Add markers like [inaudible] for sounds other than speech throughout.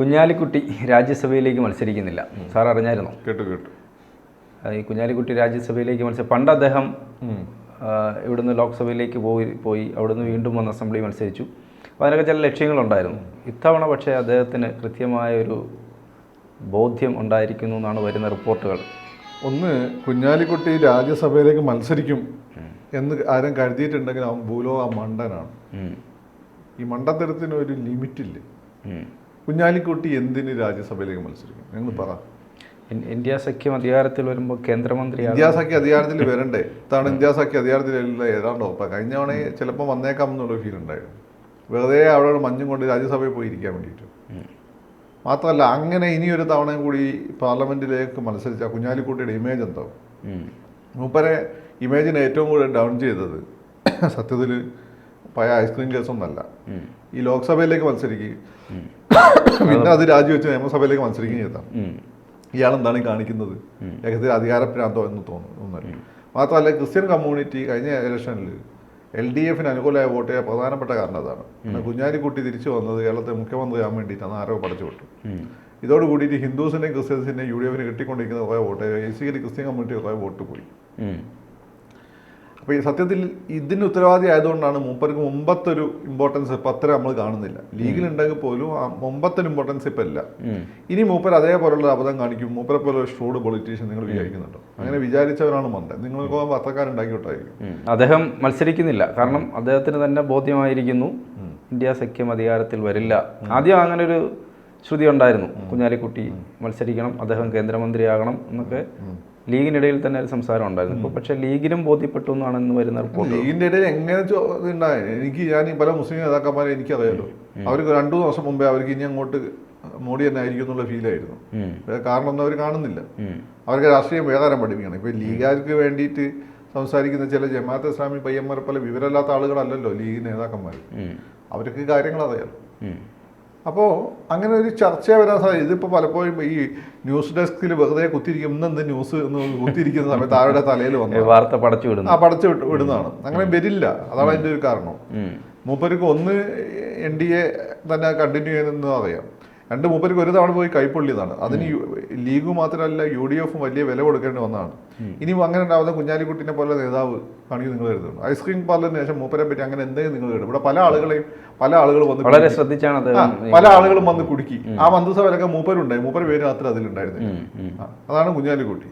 കുഞ്ഞാലിക്കുട്ടി രാജ്യസഭയിലേക്ക് മത്സരിക്കുന്നില്ല. സാർ അറിഞ്ഞായിരുന്നു കേട്ടു കേട്ടു. ഈ കുഞ്ഞാലിക്കുട്ടി രാജ്യസഭയിലേക്ക് മത്സരം പണ്ട് അദ്ദേഹം. ഇവിടുന്ന് ലോക്സഭയിലേക്ക് പോയി പോയി അവിടുന്ന് വീണ്ടും വന്ന് അസംബ്ലി മത്സരിച്ചു. അപ്പോൾ അതിനൊക്കെ ചില ലക്ഷ്യങ്ങളുണ്ടായിരുന്നു. ഇത്തവണ പക്ഷേ അദ്ദേഹത്തിന് കൃത്യമായൊരു ബോധ്യം ഉണ്ടായിരിക്കുന്നു എന്നാണ് വരുന്ന റിപ്പോർട്ടുകൾ. ഒന്ന് കുഞ്ഞാലിക്കുട്ടി രാജ്യസഭയിലേക്ക് മത്സരിക്കും എന്ന് ആരും കരുതിയിട്ടുണ്ടെങ്കിൽ അവൻ ഭൂലോക മണ്ടനാണ്. ഈ മണ്ടത്തരത്തിന് ഒരു ലിമിറ്റില്ലേ. കുഞ്ഞാലിക്കുട്ടി എന്തിന് രാജ്യസഭയിലേക്ക് മത്സരിക്കും? ഞങ്ങൾ പറ. ഇന്ത്യ സഖ്യം അധികാരത്തിൽ വരുമ്പോൾ കേന്ദ്രമന്ത്രി ഇന്ത്യ സഖ്യ അധികാരത്തിൽ വരണ്ടേ? ഇതാണ് ഇന്ത്യ സഖ്യ അധികാരത്തിൽ ഏതാണ്ട് ഉറപ്പാ. കഴിഞ്ഞ തവണ ചിലപ്പോൾ വന്നേക്കാം എന്നുള്ള ഫീൽ ഉണ്ടായിരുന്നു. വെറുതെ അവിടെ മഞ്ഞും കൊണ്ട് രാജ്യസഭയിൽ പോയി ഇരിക്കാൻ വേണ്ടിയിട്ട്. മാത്രമല്ല അങ്ങനെ ഇനിയൊരു തവണയും കൂടി പാർലമെന്റിലേക്ക് മത്സരിച്ച കുഞ്ഞാലിക്കുട്ടിയുടെ ഇമേജ് എന്താവും മൂപ്പരെ ഇമേജിനെ ഏറ്റവും കൂടുതൽ ഡൗൺ ചെയ്തത് [coughs] സത്യത്തിൽ പഴയ ഐസ്ക്രീം കേസൊന്നല്ല. ഈ ലോക്സഭയിലേക്ക് മത്സരിക്കുകയും പിന്നെ അത് രാജിവെച്ച് നിയമസഭയിലേക്ക് മത്സരിക്കുകയും ചെയ്താൽ. ഇയാൾ എന്താണ് ഈ കാണിക്കുന്നത് ഏകദേശം അധികാരപ്രാന്തോ എന്ന് തോന്നുന്നു മാത്രമല്ല ക്രിസ്ത്യൻ കമ്മ്യൂണിറ്റി കഴിഞ്ഞ ഇലക്ഷനിൽ എൽ ഡി എഫിന് അനുകൂലമായ വോട്ട് ചെയ്യാൻ പ്രധാനപ്പെട്ട കാരണം അതാണ് കുഞ്ഞാലിക്കുട്ടി തിരിച്ചു വന്നത് കേരളത്തെ മുഖ്യമന്ത്രിയാകാൻ വേണ്ടിയിട്ടാണ് ആരോ പഠിച്ചു വിട്ടു. ഇതോട് കൂടിയിട്ട് ഹിന്ദുസിനെയും ക്രിസ്ത്യൻസിനെയും യു ഡി എഫിന് കിട്ടിക്കൊണ്ടിരിക്കുന്ന കുറേ വോട്ട് ബേസിക്കലി ക്രിസ്ത്യൻ കമ്മ്യൂണിറ്റി കുറേ വോട്ട് പോയി. അപ്പോൾ ഈ സത്യത്തിൽ ഇതിന് ഉത്തരവാദി ആയതുകൊണ്ടാണ് മൂപ്പർക്ക് മുമ്പത്തൊരു ഇമ്പോർട്ടൻസ് ഇപ്പം അത്ര നമ്മൾ കാണുന്നില്ല. ലീഗിലുണ്ടെങ്കിൽ പോലും ആ മുമ്പത്തൊരു ഇമ്പോർട്ടൻസ് ഇപ്പം ഇല്ല. ഇനി മൂപ്പർ അതേപോലുള്ള അബദ്ധം കാണിക്കും മൂപ്പരെ പോലെ ഒരു ഷൂഡ് പൊളിറ്റീഷ്യൻ നിങ്ങൾ വിചാരിക്കുന്നുണ്ടോ? അങ്ങനെ വിചാരിച്ചവരാണ് മന്ദ നിങ്ങൾക്ക് പത്രക്കാരുണ്ടാക്കി വിട്ടായിരിക്കും. അദ്ദേഹം മത്സരിക്കുന്നില്ല. കാരണം അദ്ദേഹത്തിന് തന്നെ ബോധ്യമായിരിക്കുന്നു. ഇന്ത്യ സഖ്യം അധികാരത്തിൽ വരില്ല. ആദ്യം അങ്ങനെ ഒരു ശ്രുതി ഉണ്ടായിരുന്നു. കുഞ്ഞാലിക്കുട്ടി മത്സരിക്കണം അദ്ദേഹം കേന്ദ്രമന്ത്രിയാകണം എന്നൊക്കെ ലീഗിനിടയിൽ തന്നെ ഒരു സംസാരം ഉണ്ടായിരുന്നു. ഇപ്പോൾ പക്ഷേ ലീഗിനും ബോധ്യപ്പെട്ടു എന്നാണ് ഇന്ന് വരുന്ന റിപ്പോർട്ട് ലീഗിന്റെ ഇടയിൽ എങ്ങനെ എനിക്ക് ഞാൻ ഈ പല മുസ്ലിം നേതാക്കന്മാരെ എനിക്കറിയാലോ. അവർക്ക് രണ്ടു ദിവസം മുമ്പേ അവർക്ക് ഇനി അങ്ങോട്ട് മോഡി തന്നെ ആയിരിക്കും എന്നുള്ള ഫീലായിരുന്നു ആയിരുന്നു. കാരണം ഒന്നും അവർ കാണുന്നില്ല. അവർക്ക് രാഷ്ട്രീയം വേദാരം പഠിപ്പിക്കണം. ഇപ്പൊ ലീഗുകാർക്ക് വേണ്ടിയിട്ട് സംസാരിക്കുന്ന ചില ജമാഅത്ത് ഇസ്ലാമി പയ്യന്മാരെ പോലെ വിവരമില്ലാത്ത ആളുകളല്ലല്ലോ ലീഗ് നേതാക്കന്മാർ. അവർക്ക് കാര്യങ്ങൾ അറിയാലോ. അപ്പോൾ അങ്ങനെ ഒരു ചർച്ച വരാൻ സാധ്യത. ഇതിപ്പോൾ പലപ്പോഴും ഈ ന്യൂസ് ഡെസ്കിൽ വെറുതെ കുത്തിരിക്കും ഇന്നെന്ത് ന്യൂസ് എന്ന് കുത്തിരിക്കുന്ന സമയത്ത് ആരുടെ തലയിൽ വന്നു? വാർത്ത പടച്ചു വിടുന്നു. ആ പടച്ചു വിടുന്നതാണ്. അങ്ങനെ വരില്ല. അതാണ് അതിന്റെ ഒരു കാരണം. മൂപ്പർക്ക് ഒന്ന് എൻ ഡി എ തന്നെ കണ്ടിന്യൂ ചെയ്യുന്നതെന്ന് അറിയാം. രണ്ട് മൂപ്പർക്ക് ഒരു തവണ പോയി കൈപ്പൊള്ളിയതാണ്. അതിന് ലീഗ് മാത്രമല്ല യു ഡി എഫും വലിയ വില കൊടുക്കേണ്ടി വന്നതാണ്. ഇനി അങ്ങനെ ഉണ്ടാവുന്ന കുഞ്ഞാലിക്കുട്ടിനെ പോലെ നേതാവ് കാണിക്കും നിങ്ങൾ കരുതുന്നു ഐസ്ക്രീം പാർലറിന് ശേഷം മൂപ്പരെ പറ്റി അങ്ങനെ എന്തെങ്കിലും നിങ്ങൾ കേട്ടു ഇവിടെ പല ആളുകളെയും പല ആളുകൾ വന്ന് വളരെ ശ്രദ്ധിച്ചാണ് പല ആളുകളും വന്ന് കുടുക്കി. ആ മന്ത്രിസഭയിലൊക്കെ മൂപ്പരുണ്ടായി. മൂപ്പര് പേര് മാത്രമേ അതിലുണ്ടായിരുന്നു അതാണ് കുഞ്ഞാലിക്കുട്ടി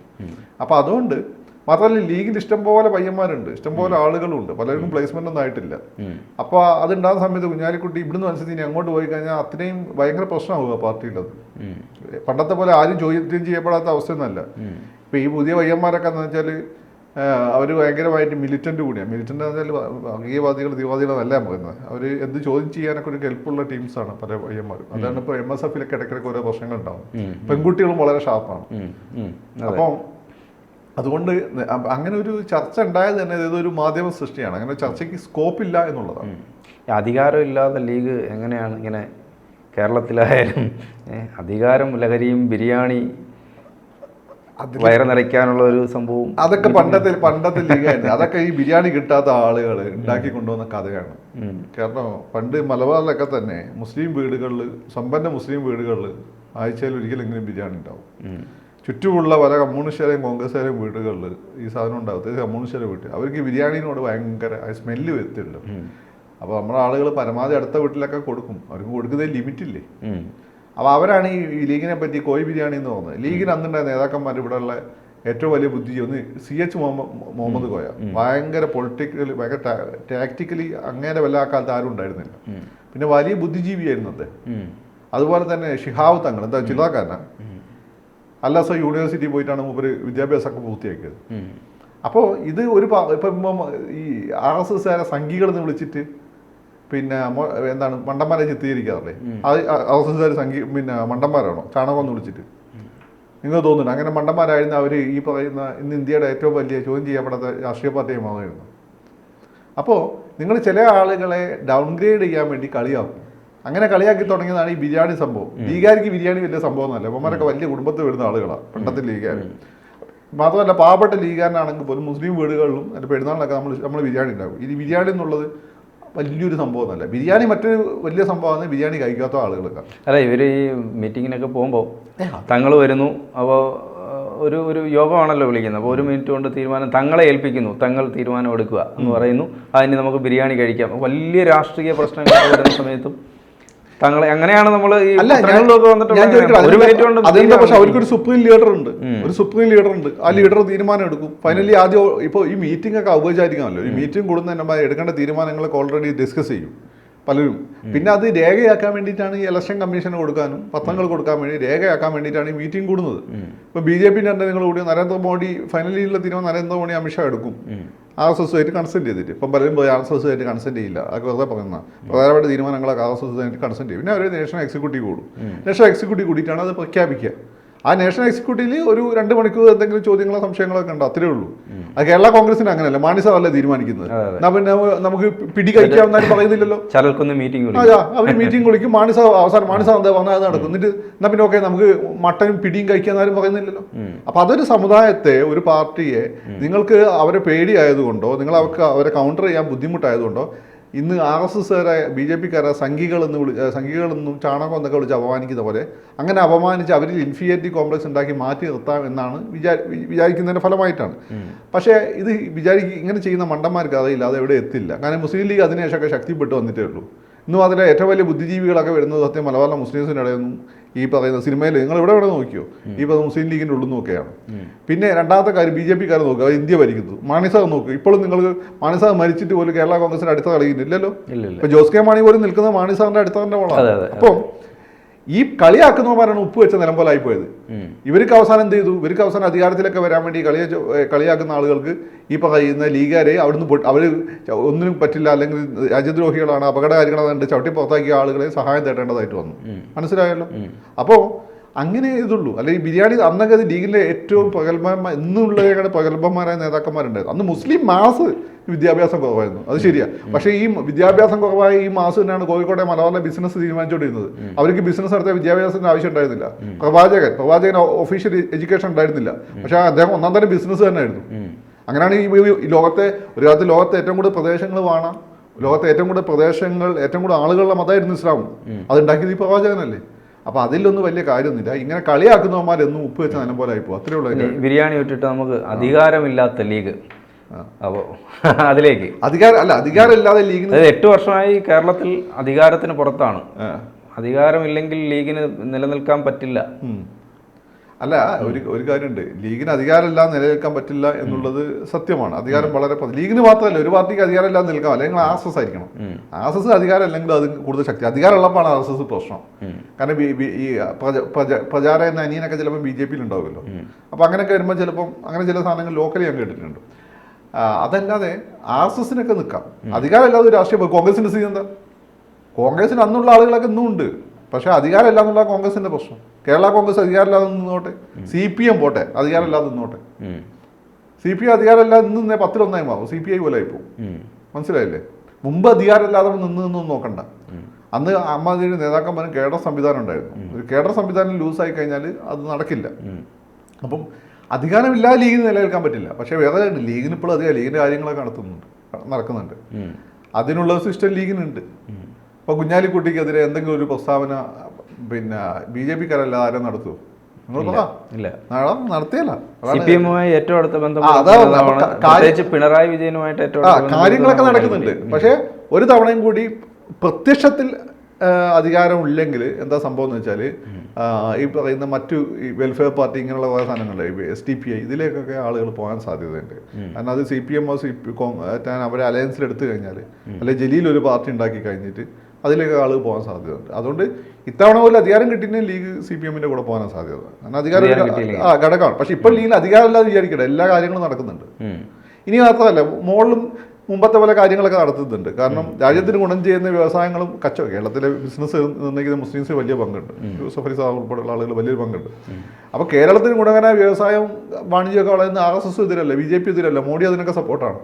അപ്പൊ അതുകൊണ്ട് മാത്രമല്ല ലീഗിൽ ഇഷ്ടംപോലെ പയ്യന്മാരുണ്ട്. ഇഷ്ടംപോലെ ആളുകളുണ്ട്. പലർക്കും പ്ലേസ്മെന്റ് ഒന്നും ആയിട്ടില്ല. അപ്പൊ അപ്പോൾ അതുണ്ടാകുന്ന സമയത്ത് കുഞ്ഞാലിക്കുട്ടി ഇവിടുന്ന് മനസ്സിൽ ഇനി അങ്ങോട്ട് പോയി കഴിഞ്ഞാൽ അത്രയും ഭയങ്കര പ്രശ്നമാവുക പാർട്ടിയിലത് പണ്ടത്തെ പോലെ ആരും ചോദ്യം ചെയ്യപ്പെടാത്ത അവസ്ഥയൊന്നുമല്ല. ഇപ്പൊ ഈ പുതിയ പയ്യന്മാരൊക്കെ എന്ന് വെച്ചാൽ അവർ ഭയങ്കരമായിട്ട് മിലിറ്റന്റ് കൂടിയാണ് മിലിറ്റന്റ് എന്ന് വെച്ചാൽ വർഗീയവാദികൾ അല്ല പറയുന്നത്. അവർ എന്ത് ചോദ്യം ചെയ്യാനൊക്കെ ഒരു കെൽപ്പുള്ള ടീംസാണ് പല പയ്യന്മാരും. അതാണ് ഇപ്പോൾ എം എസ് എഫിലൊക്കെ ഇടയ്ക്കിടയ്ക്ക് ഓരോ പ്രശ്നങ്ങൾ ഉണ്ടാവും. പെൺകുട്ടികളും വളരെ ഷാർപ്പാണ്. അപ്പം അതുകൊണ്ട് അങ്ങനെ ഒരു ചർച്ച ഉണ്ടായത് തന്നെ ഇതൊരു മാധ്യമ സൃഷ്ടിയാണ്. അങ്ങനെ ചർച്ചയ്ക്ക് സ്കോപ്പ് ഇല്ല എന്നുള്ളതാണ്. അധികാരമില്ലാത്ത അധികാരമില്ലാതെ ലീഗ് എങ്ങനെയാണ് ഇങ്ങനെ കേരളത്തിലായാലും അധികാരം ലഹരിയും ബിരിയാണി വയറ് നിറയ്ക്കാനുള്ള ഒരു സംഭവം അതൊക്കെ പണ്ടത്തെ പണ്ടത്തെ ലീഗായിരുന്നു. അതൊക്കെ ഈ ബിരിയാണി കിട്ടാത്ത ആളുകൾ ഉണ്ടാക്കി കൊണ്ടുവന്ന കഥയാണ്. കാരണം പണ്ട് മലബാറിലൊക്കെ തന്നെ മുസ്ലിം വീടുകളിൽ സമ്പന്ന മുസ്ലിം വീടുകളിൽ ആഴ്ചയിൽ ഒരിക്കലെങ്കിലും ബിരിയാണി ഉണ്ടാവും. ചുറ്റുമുള്ള പല കമ്മ്യൂണിസ്റ്റുകാരെയും കോൺഗ്രസ്സുകാരെയും വീടുകളിൽ ഈ സാധനം ഉണ്ടാവും. പ്രത്യേകിച്ച് കമ്മ്യൂണിസ്റ്റുകാരെ വീട്ടിൽ. അവർക്ക് ബിരിയാണിനോട് ഭയങ്കര സ്മെല്ല് വരുത്തില്ല അപ്പോൾ നമ്മുടെ ആളുകൾ പരമാവധി അടുത്ത വീട്ടിലൊക്കെ കൊടുക്കും. അവർക്ക് കൊടുക്കുന്നതിൽ ലിമിറ്റില്ലേ. അപ്പോൾ അവരാണ് ഈ ലീഗിനെ പറ്റി കോഴി ബിരിയാണി എന്ന് പറഞ്ഞത്. ലീഗിന് അന്നുണ്ടായ നേതാക്കന്മാർ ഇവിടെയുള്ള ഏറ്റവും വലിയ ബുദ്ധിജീവി ഒന്ന് സി എച്ച് മുഹമ്മദ് മുഹമ്മദ് കോയ. ഭയങ്കര പൊളിറ്റിക്കലി ഭയങ്കര ടാക്ടിക്കലി അങ്ങനെ വല്ല ആ കാലത്ത് ആരും ഉണ്ടായിരുന്നില്ല. പിന്നെ വലിയ ബുദ്ധിജീവിയായിരുന്നു അദ്ദേഹം അതുപോലെ തന്നെ ഷിഹാവ് തങ്ങൾ എന്താ ചിലാക്കാരനാ അല്ലാസ യൂണിവേഴ്സിറ്റി പോയിട്ടാണ് മൂപ്പര് വിദ്യാഭ്യാസമൊക്കെ പൂർത്തിയാക്കിയത്. അപ്പോൾ ഇത് ഒരു ഇപ്പം ഈ ആർ എസ് എസ്കാരെ സംഘികൾ എന്ന് വിളിച്ചിട്ട് പിന്നെ എന്താണ് മണ്ടന്മാരെ ചിത്രീകരിക്കാറില്ലേ? അത് ആർ എസ് എസ്കാർ സംഘി പിന്നെ മണ്ടന്മാരാണോ? ചാണകം എന്ന് വിളിച്ചിട്ട് നിങ്ങൾ തോന്നുന്നു അങ്ങനെ മണ്ടന്മാരായിരുന്നു അവർ ഈ പറയുന്ന ഇന്ന് ഇന്ത്യയുടെ ഏറ്റവും വലിയ ചോദ്യം ചെയ്യപ്പെടാത്ത രാഷ്ട്രീയ പാർട്ടിയെ മാറുമായിരുന്നു അപ്പോൾ നിങ്ങൾ ചില ആളുകളെ ഡൗൺഗ്രേഡ് ചെയ്യാൻ വേണ്ടി കളിയാക്കും. അങ്ങനെ കളിയാക്കി തുടങ്ങിയതാണ് ഈ ബിരിയാണി സംഭവം. ബീഗാരിക്ക് ബിരിയാണി വലിയ സംഭവം അല്ല അവന്മാരൊക്കെ വലിയ കുടുംബത്തിൽ വരുന്ന ആളുകളാണ് പണ്ടത്തെ ലീഗാർ മാത്രമല്ല പാവപ്പെട്ട ലീഗാരനാണെങ്കിൽ പോലും മുസ്ലിം വീടുകളിലും അതിന്റെ പെരുന്നാളിനൊക്കെ നമ്മൾ നമ്മൾ ബിരിയാണി ഉണ്ടാകും ഈ ബിരിയാണി എന്നുള്ളത് വലിയൊരു സംഭവം അല്ല ബിരിയാണി മറ്റൊരു വലിയ സംഭവമാണ് ബിരിയാണി കഴിക്കാത്ത ആളുകൾക്ക് അല്ല ഇവർ ഈ മീറ്റിങ്ങിനൊക്കെ പോകുമ്പോൾ തങ്ങൾ വരുന്നു അപ്പോൾ ഒരു ഒരു യോഗമാണല്ലോ വിളിക്കുന്നത്. അപ്പോൾ ഒരു മിനിറ്റ് കൊണ്ട് തീരുമാനം തങ്ങളെ ഏൽപ്പിക്കുന്നു തങ്ങൾ തീരുമാനം എടുക്കുക എന്ന് പറയുന്നു. അതിന് നമുക്ക് ബിരിയാണി കഴിക്കാം. വലിയ രാഷ്ട്രീയ പ്രശ്നങ്ങൾ വരുന്ന സമയത്തും തങ്ങളെ അങ്ങനെയാണ് നമ്മൾ അതെന്താ പക്ഷെ അവർക്കൊരു സുപ്രീം ലീഡർ ഉണ്ട്. ഒരു സുപ്രീം ലീഡർ ഉണ്ട്. ആ ലീഡർ തീരുമാനം എടുക്കും. ഫൈനലി ആദ്യം ഇപ്പോൾ ഈ മീറ്റിംഗ് ഒക്കെ ഔപചാരികമല്ലോ. ഈ മീറ്റിംഗ് കൂടുന്ന എടുക്കേണ്ട തീരുമാനങ്ങളൊക്കെ ഓൾറെഡി ഡിസ്കസ് ചെയ്യും. പലരും. പിന്നെ അത് രേഖയാക്കാൻ വേണ്ടിയിട്ടാണ് ഈ ഇലക്ഷൻ കമ്മീഷന് കൊടുക്കാനും പത്രങ്ങൾ കൊടുക്കാൻ വേണ്ടി രേഖയാക്കാൻ വേണ്ടിയിട്ടാണ് ഈ മീറ്റിംഗ് കൂടുന്നത്. ഇപ്പോൾ ബി ജെ പിന്റെ നിങ്ങൾ കൂടി നരേന്ദ്രമോദി ഫൈനലിയുള്ള തീരുമാനം നരേന്ദ്രമോദി അമിത്ഷാ എടുക്കും. ആർ എസ് എസ് ആയിട്ട് കൺസെന്റ് ചെയ്തിട്ട്. ഇപ്പം പലരും പോയി ആർ എസ് എസ് ആയിട്ട് കൺസെന്റ് ചെയ്യില്ല. അതൊക്കെ വെറുതെ പറയുന്ന പ്രധാനപ്പെട്ട തീരുമാനങ്ങളൊക്കെ ആർ എസ് എസ് ആയിട്ട് കൺസെന്റ് ചെയ്യും. പിന്നെ അവർ നാഷണൽ എക്സിക്യൂട്ടീവ് കൂടും. നാഷണൽ എക്സിക്യൂട്ടീവ് കൂടിയിട്ടാണ് അത് പ്രഖ്യാപിക്കുക. ആ നാഷണൽ എക്സിക്യൂട്ടീവിൽ ഒരു രണ്ട് മണിക്കൂർ എന്തെങ്കിലും ചോദ്യങ്ങളോ സംശയങ്ങളോ ഉണ്ട്? അത്രേ ഉള്ളൂ. അത് കേരള കോൺഗ്രസിന് അങ്ങനെയല്ല മാണി സാറല്ലേ തീരുമാനിക്കുന്നത്? എന്നാ പിന്നെ നമുക്ക് പിടി കഴിക്കാമെന്നാലും പറയുന്നില്ലല്ലോ. മീറ്റിംഗ് അവർ മീറ്റിംഗ് വിളിക്കും. സാർ അവസാനം മാണിസ എന്താ പറഞ്ഞാൽ നടക്കും. എന്നിട്ട് എന്നാ പിന്നെ ഓക്കെ നമുക്ക് മട്ടനും പിടിയും കഴിക്കാന്നാലും പറയുന്നില്ലല്ലോ. അപ്പൊ അതൊരു സമുദായത്തെ ഒരു പാർട്ടിയെ നിങ്ങൾക്ക് അവരെ പേടിയായതുകൊണ്ടോ നിങ്ങൾ അവർക്ക് അവരെ കൗണ്ടർ ചെയ്യാൻ ബുദ്ധിമുട്ടായതുകൊണ്ടോ ഇന്ന് ആർ എസ് എസ്സുകാരെ ബി ജെ പിക്കാരെ സംഘികളെന്ന് വിളി സംഘികളെന്നും ചാണകം എന്നൊക്കെ വിളിച്ച് അപമാനിക്കുന്ന പോലെ അങ്ങനെ അപമാനിച്ച് അവരിൽ ഇൻഫീരിയറ്റി കോംപ്ലക്സ് ഉണ്ടാക്കി മാറ്റി നിർത്താം എന്നാണ് വിചാരി വിചാരിക്കുന്നതിന്റെ ഫലമായിട്ടാണ്. പക്ഷേ ഇത് വിചാരിക്കും ഇങ്ങനെ ചെയ്യുന്ന മണ്ടന്മാർക്ക് അതയില്ല അത് എവിടെ എത്തില്ല. കാരണം മുസ്ലിം ലീഗ് അതിനുശേഷമൊക്കെ ശക്തിപ്പെട്ട് വന്നിട്ടേ ഉള്ളൂ. ഇന്നും അതിലെ ഏറ്റവും വലിയ ബുദ്ധിജീവികളൊക്കെ വരുന്നത് സത്യം മലബാറിലെ മുസ്ലിംസിന്റെ ഇടയൊന്നും ഈ പറയുന്ന സിനിമയിൽ നിങ്ങൾ ഇവിടെ എവിടെ നോക്കിയോ? ഈ പറയുന്ന മുസ്ലിം ലീഗിന്റെ ഉള്ളിൽ നോക്കിയാണ് പിന്നെ രണ്ടാമത്തെ കാര്യം ബി ജെ പിക്കാരെ നോക്കുക അത് ഇന്ത്യ ഭരിക്കുന്നത്. മാണിസാഗ് നോക്കുക ഇപ്പോഴും നിങ്ങൾ മാണിസാഗ് മരിച്ചിട്ട് പോലും കേരള കോൺഗ്രസിന്റെ അടുത്ത കളിക്കുന്നില്ലല്ലോ ഇപ്പൊ ജോസ് കെ മാണി പോലും നിൽക്കുന്നത് മാണിസാറിന്റെ അടുത്തതിന്റെ അപ്പോൾ അപ്പം ഈ കളിയാക്കുന്നവന്മാരാണ് ഉപ്പ് വെച്ച നിലം പോലെ ആയിപ്പോയത്. ഉം. ഇവർക്ക് അവസാനം എന്ത് ചെയ്തു? ഇവർക്ക് അവസാനം അധികാരത്തിലൊക്കെ വരാൻ വേണ്ടി കളിയ കളിയാക്കുന്ന ആളുകൾക്ക് ഈ പറയുന്ന ലീഗാരെ അവിടുന്ന് അവർ ഒന്നിനും പറ്റില്ല. അല്ലെങ്കിൽ രാജ്യദ്രോഹികളാണ് അപകടകാരികളാണ് ചവിട്ടി പുറത്താക്കിയ ആളുകളെ സഹായം തേടേണ്ടതായിട്ട് വന്നു. മനസ്സിലായല്ലോ? അപ്പോൾ അങ്ങനെ ഇതുള്ളൂ. അല്ലെങ്കിൽ ബിരിയാണി അന്നൊക്കെ അത് ലീഗിലെ ഏറ്റവും പ്രഗത്ഭന്മാർ ഇന്നുള്ളവരുടെ പകൽഭന്മാരായ നേതാക്കന്മാരുണ്ടായിരുന്നു. അന്ന് മുസ്ലിം മാസ് വിദ്യാഭ്യാസം കുറവായിരുന്നു. അത് ശരിയാ. പക്ഷേ ഈ വിദ്യാഭ്യാസം കുറവായ ഈ മാസം തന്നെയാണ് കോഴിക്കോട്ടെ മലബാറിലെ ബിസിനസ് തീരുമാനിച്ചുകൊണ്ടിരുന്നത്. അവർക്ക് ബിസിനസ് നടത്തിയ വിദ്യാഭ്യാസത്തിന് ആവശ്യം ഉണ്ടായിരുന്നില്ല പ്രവാചകൻ പ്രവാചകൻ ഒഫീഷ്യൽ എഡ്യൂക്കേഷൻ ഉണ്ടായിരുന്നില്ല. പക്ഷേ അദ്ദേഹം ഒന്നാം തരം ബിസിനസ് തന്നെയായിരുന്നു. അങ്ങനെയാണ് ഈ ലോകത്തെ ഒരു കാലത്ത് ലോകത്തെ ഏറ്റവും കൂടുതൽ പ്രദേശങ്ങൾ വേണം ലോകത്തെ ഏറ്റവും കൂടുതൽ പ്രദേശങ്ങൾ ഏറ്റവും കൂടുതൽ ആളുകളുടെ മതമായിരുന്നു ഇസ്ലാം. അത് ഉണ്ടാക്കിയത് ഈ പ്രവാചകനല്ലേ? അപ്പൊ അതിലൊന്നും വലിയ കാര്യമൊന്നുമില്ല. ഇങ്ങനെ കളിയാക്കുന്നവന്മാരെന്നും ഉപ്പ് വെച്ച നല്ല പോലെ ആയിപ്പോ അത്രേ ഉള്ളൂ ബിരിയാണി വിട്ടിട്ട് നമുക്ക് അധികാരമില്ലാത്ത ലീഗ്. അപ്പോൾ [laughs] അതിലേക്ക്. അധികാരം അല്ല അധികാരം ഇല്ലാതെ ലീഗിന് അതായത് എട്ട് വർഷമായി കേരളത്തിൽ അധികാരത്തിന് പുറത്താണ്. അധികാരമില്ലെങ്കിൽ ലീഗിന് നിലനിൽക്കാൻ പറ്റില്ല. അല്ല ഒരു ഒരു കാര്യമുണ്ട്. ലീഗിന് അധികാരമില്ലാതെ നിലനിൽക്കാൻ പറ്റില്ല എന്നുള്ളത് സത്യമാണ്. അധികാരം വളരെ ലീഗിന് മാത്രമല്ല ഒരു പാർട്ടിക്ക് അധികാരമില്ലാതെ നിൽക്കാം. അല്ലെങ്കിൽ ആർ എസ് എസ് ആയിരിക്കണം. ആർ എസ് എസ് അധികാരം അല്ലെങ്കിൽ അത് കൂടുതൽ ശക്തി. അധികാരം ഉള്ളപ്പോൾ ആർ എസ് എസ് പ്രശ്നം. കാരണം ഈ പ്രചാര എന്ന അനിയനൊക്കെ ചിലപ്പോൾ ബി ജെ പിയിൽ ഉണ്ടാവുമല്ലോ. അപ്പൊ അങ്ങനെയൊക്കെ വരുമ്പോൾ ചിലപ്പം അങ്ങനെ ചില സാധനങ്ങൾ ലോക്കലി ഞാൻ കേട്ടിട്ടുണ്ട്. അതല്ലാതെ ആർ എസ് എസിനൊക്കെ നിൽക്കാം. അധികാരമില്ലാതെ ഒരു രാഷ്ട്രീയ കോൺഗ്രസിന്റെ സ്ഥിതി എന്താ? കോൺഗ്രസിന് അന്നുള്ള ആളുകളൊക്കെ ഇന്നും ഉണ്ട് പക്ഷേ അധികാരമില്ല എന്നുള്ള കോൺഗ്രസിന്റെ പ്രശ്നം. കേരള കോൺഗ്രസ് അധികാരമില്ലാതെ നിന്നോട്ടെ. സി പി എം പോട്ടെ അധികാരമില്ലാതെ നിന്നോട്ടെ. സി പി ഐ അധികാരമില്ലാതെ നിന്ന് പത്തിലൊന്നായി മാറും. സി പി ഐ പോലെ ആയിപ്പോ. മനസ്സിലായില്ലേ? മുമ്പ് അധികാരമില്ലാതെ നിന്ന് നിന്നും നോക്കണ്ട. അന്ന് അമ്മാതിരി നേതാക്കന്മാരും കേഡർ സംവിധാനം ഉണ്ടായിരുന്നു. ഒരു കേഡർ സംവിധാനം ലൂസായി കഴിഞ്ഞാൽ അത് നടക്കില്ല. അപ്പം അധികാരമില്ലാതെ ലീഗിന് നിലനിൽക്കാൻ പറ്റില്ല. പക്ഷേ വേറെ ലീഗിന് ഇപ്പോൾ അധികം ലീഗിന്റെ കാര്യങ്ങളൊക്കെ നടത്തുന്നുണ്ട്. നടക്കുന്നുണ്ട്. അതിനുള്ള സിസ്റ്റം ലീഗിനുണ്ട്. ഇപ്പോൾ കുഞ്ഞാലിക്കുട്ടിക്കെതിരെ എന്തെങ്കിലും ഒരു പ്രസ്താവന പിന്നെ ബി ജെ പിക്കാരല്ലാതെ ആരും എമ്മുമായി ഏറ്റവും അടുത്ത ബന്ധം പിണറായി വിജയനുമായിട്ട് ഏറ്റവും കാര്യങ്ങളൊക്കെ നടക്കുന്നുണ്ട്. പക്ഷെ ഒരു തവണയും കൂടി പ്രത്യക്ഷത്തിൽ അധികാരം അധികാരമില്ലെങ്കിൽ എന്താ സംഭവം എന്ന് വെച്ചാൽ ഈ പറയുന്ന മറ്റു ഈ വെൽഫെയർ പാർട്ടി ഇങ്ങനെയുള്ള കുറേ സാധനങ്ങളുണ്ട്. എസ് ടി പി ഐ ഇതിലേക്കൊക്കെ ആളുകൾ പോകാൻ സാധ്യതയുണ്ട്. കാരണം അത് സി പി എമ്മോ സി പി അവരെ അലയൻസിൽ എടുത്തു കഴിഞ്ഞാൽ അല്ലെങ്കിൽ ജലീൽ ഒരു പാർട്ടി ഉണ്ടാക്കി കഴിഞ്ഞിട്ട് അതിലേക്ക് ആളുകൾ പോകാൻ സാധ്യതയുണ്ട്. അതുകൊണ്ട് ഇത്തവണ പോലും അധികാരം കിട്ടിയിട്ട് ലീഗ് സി പി എമ്മിന്റെ കൂടെ പോകാൻ സാധ്യത. കാരണം അധികാരം. ആ ഘടകമാണ്. പക്ഷെ ഇപ്പം ലീഗിൽ അധികാരമില്ലാതെ വിചാരിക്കട്ടെ എല്ലാ കാര്യങ്ങളും നടക്കുന്നുണ്ട്. ഇനി മാത്രമല്ല മുകളിലും മുമ്പത്തെ പോലെ കാര്യങ്ങളൊക്കെ നടത്തുന്നുണ്ട്. കാരണം രാജ്യത്തിന് ഗുണം ചെയ്യുന്ന വ്യവസായങ്ങളും കച്ചവടം കേരളത്തിലെ ബിസിനസ് നിർണയിക്കുന്ന മുസ്ലിംസ് വലിയ പങ്കുണ്ട്. യൂസഫ് അലി സാഹ് ഉൾപ്പെടെയുള്ള ആളുകൾ വലിയൊരു പങ്കുണ്ട്. അപ്പോൾ കേരളത്തിന് ഗുണകരമായ വ്യവസായം വാണിജ്യമൊക്കെ വളരുന്ന ആർ എസ് എസ് എതിരല്ല ബി ജെ പി എതിരല്ല മോഡി അതിനൊക്കെ സപ്പോർട്ടാണ്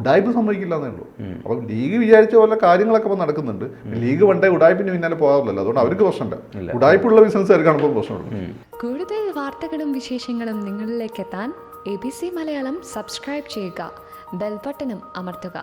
ഉഡായ്പ സമ്മതിക്കില്ല എന്നേ ഉള്ളൂ. അപ്പം ലീഗ് വിചാരിച്ച പോലെ കാര്യങ്ങളൊക്കെ ഇപ്പോൾ നടക്കുന്നുണ്ട്. ലീഗ് പണ്ടേ ഉഡായ്പിന് പിന്നാലെ പോകാറില്ലല്ലോ. അതുകൊണ്ട് അവർക്ക് പ്രശ്നമില്ല. ഉഡായ്പുള്ള ബിസിനസ്സുകാർക്കാണ് ഇപ്പോൾ പ്രശ്നമുള്ളൂ കൂടുതൽ വാർത്തകളും വിശേഷങ്ങളും നിങ്ങളിലേക്ക് എത്താൻ A B C Malayalam subscribe ചെയ്യുക. ബെൽബട്ടനും അമർത്തുക